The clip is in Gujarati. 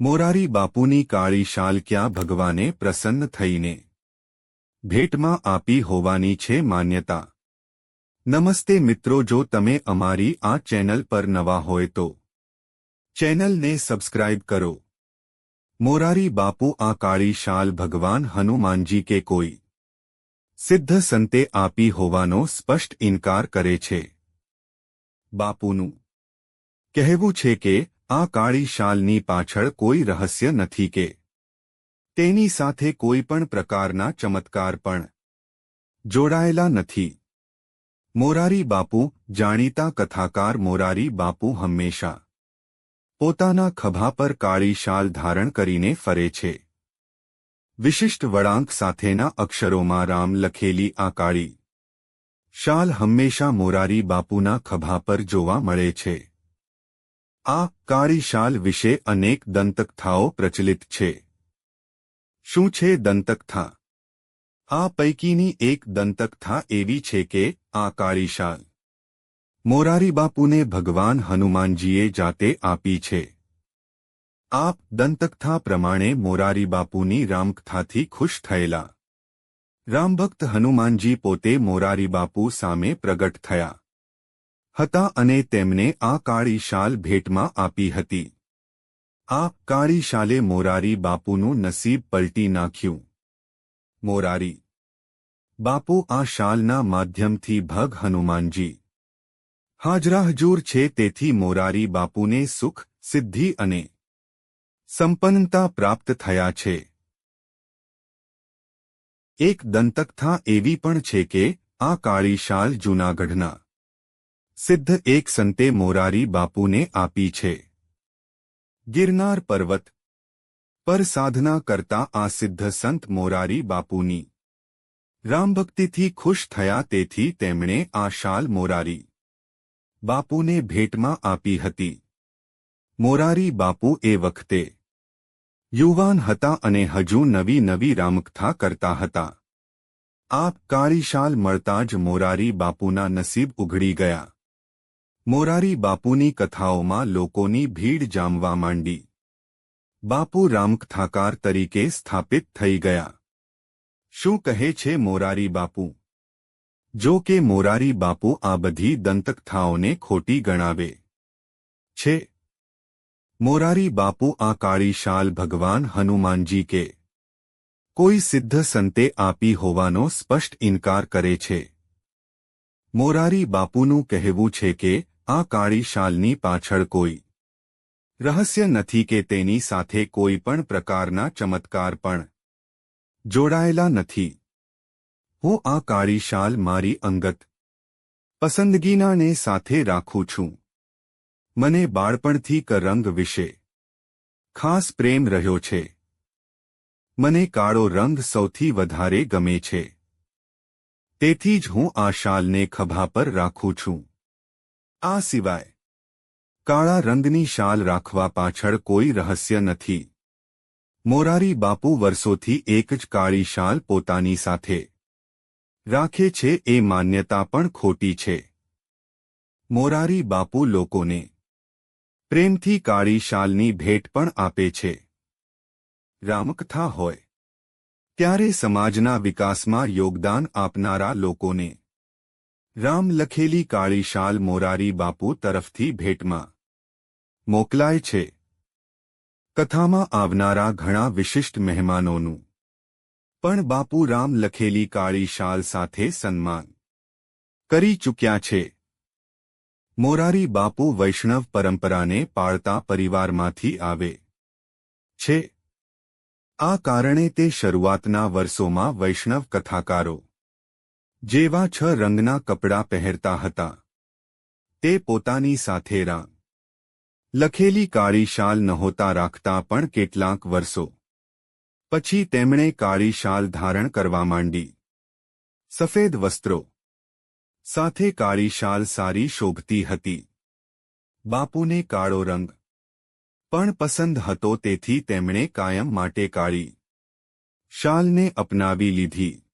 મોરારી બાપુની કાળી શાલ ક્યાં ભગવાને પ્રસન્ન થઈને ભેટમાં આપી હોવાની છે માન્યતા. નમસ્તે મિત્રો, જો તમે અમારી આ ચેનલ પર નવા હોય તો ચેનલને સબસ્ક્રાઇબ કરો. મોરારી બાપુ આ કાળી શાલ ભગવાન હનુમાનજી કે કોઈ સિદ્ધ સંતે આપી હોવાનો સ્પષ્ટ ઇનકાર કરે છે. બાપુનું કહેવું છે કે આ કાળી શાલની પાછળ કોઈ રહસ્ય નથી કે તેની સાથે કોઈ પણ પ્રકારના ચમત્કાર પણ જોડાયેલા નથી. મોરારી બાપુ, જાણીતા કથાકાર મોરારી બાપુ હંમેશા પોતાના ખભા પર કાળી શાલ ધારણ કરીને ફરે છે. વિશિષ્ટ વળાંક સાથેના અક્ષરોમાં રામ લખેલી આ કાળી શાલ હંમેશા મોરારી બાપુના ખભા પર જોવા મળે છે. આ કાળી શાલ વિશે અનેક દંતકથાઓ પ્રચલિત છે. શું છે દંતકથા? આ પૈકીની એક દંતકથા એવી છે કે આ કાળી શાલ મોરારી બાપુને ભગવાન હનુમાનજીએ જાતે આપી છે. આ દંતકથા પ્રમાણે મોરારી બાપુની રામકથાથી ખુશ થયેલા. રામભક્ત હનુમાનજી પોતે મોરારી બાપુ સામે પ્રગટ થયા. હતા અને તેમને આ કાળી શાલ ભેટમાં આપી હતી. આ કાળી શાલે મોરારી બાપુનું નસીબ પલટી નાખ્યું. મોરારી. બાપુ આ શાલના માધ્યમથી ભગ હનુમાનજી. હાજરાહજૂર છે તેથી મોરારી બાપુને સુખ, સિદ્ધિ અને સંપન્નતા પ્રાપ્ત થયા છે. એક દંતકથા એવી પણ છે કે આ કાળી શાલ જૂનાગઢના સિદ્ધ એક સંતે મોરારી બાપુને આપી છે. ગિરનાર પર્વત. પર સાધના કરતા આ સિદ્ધ સંત મોરારી બાપુની. રામભક્તિથી ખુશ થયા તેથી તેમણે આ શાલ મોરારી. બાપુને ભેટમાં આપી હતી. મોરારી બાપુ એ વખતે. યુવાન હતા અને હજુ નવી નવી રામકથા કરતા હતા. આપ કાળી શાલ મળતા જ મોરારી બાપુના નસીબ ઉઘડી ગયા. મોરારી બાપુની કથાઓમાં લોકોની ભીડ જામવા માંડી. બાપુ રામકથાકાર તરીકે સ્થાપિત થઈ ગયા. શું કહે છે મોરારી બાપુ? જો કે મોરારી બાપુ આ બધી દંતકથાઓને ખોટી ગણાવે. છે. મોરારી બાપુ આ કાળી શાલ ભગવાન હનુમાનજી કે કોઈ સિદ્ધ સંતે આપી હોવાનો સ્પષ્ટ ઇનકાર કરે છે. મોરારી બાપુનું કહેવું છે કે આ કાળી શાલની પાછળ કોઈ રહસ્ય નથી કે તેની સાથે કોઈ પણ પ્રકારના ચમત્કાર પણ જોડાયેલા નથી. હું આ કાળી શાલ મારી અંગત પસંદગીનાને સાથે રાખું છું. મને બાળપણથી રંગ વિશે ખાસ પ્રેમ રહ્યો છે. મને કાળો રંગ સૌથી વધારે ગમે છે. તેથી જ હું આ શાલને ખભા પર રાખું છું. આ સિવાય, કાળા રંગની શાલ રાખવા પાછળ કોઈ રહસ્ય નથી. મોરારી બાપુ વર્ષોથી એક જ કાળી શાલ પોતાની સાથે રાખે છે, એ માન્યતા પણ ખોટી છે. મોરારી બાપુ લોકોને પ્રેમથી કાળી શાલની ભેટ પણ આપે છે. રામકથા હોય. ત્યારે સમાજના વિકાસમાં યોગદાન આપનારા લોકોને રામ લખેલી કાળી શાલ મોરારી બાપુ તરફથી ભેટમાં. મોકલાય છે. કથામાં આવનારા ઘણા વિશિષ્ટ મહેમાનોનું. પણ બાપુ રામ લખેલી કાળી શાલ સાથે સન્માન. કરી ચૂક્યા છે. મોરારી બાપુ વૈષ્ણવ પરંપરાને પાળતા પરિવારમાંથી આવે. છે. આ કારણે તે શરૂઆતના વર્ષોમાં વૈષ્ણવ કથાકારો જેવા છ રંગના કપડાં પહેરતા હતા. તે પોતાની સાથે રા. લખેલી કાળી શાલ નહોતા રાખતા પણ કેટલાક વર્ષો. પછી તેમણે કાળી શાલ ધારણ કરવા માંડી. સફેદ વસ્ત્રો. સાથે કાળી શાલ સારી શોભતી હતી. બાપુને કાળો રંગ. પણ પસંદ હતો તેથી તેમણે કાયમ માટે કાળી. શાલને અપનાવી લીધી.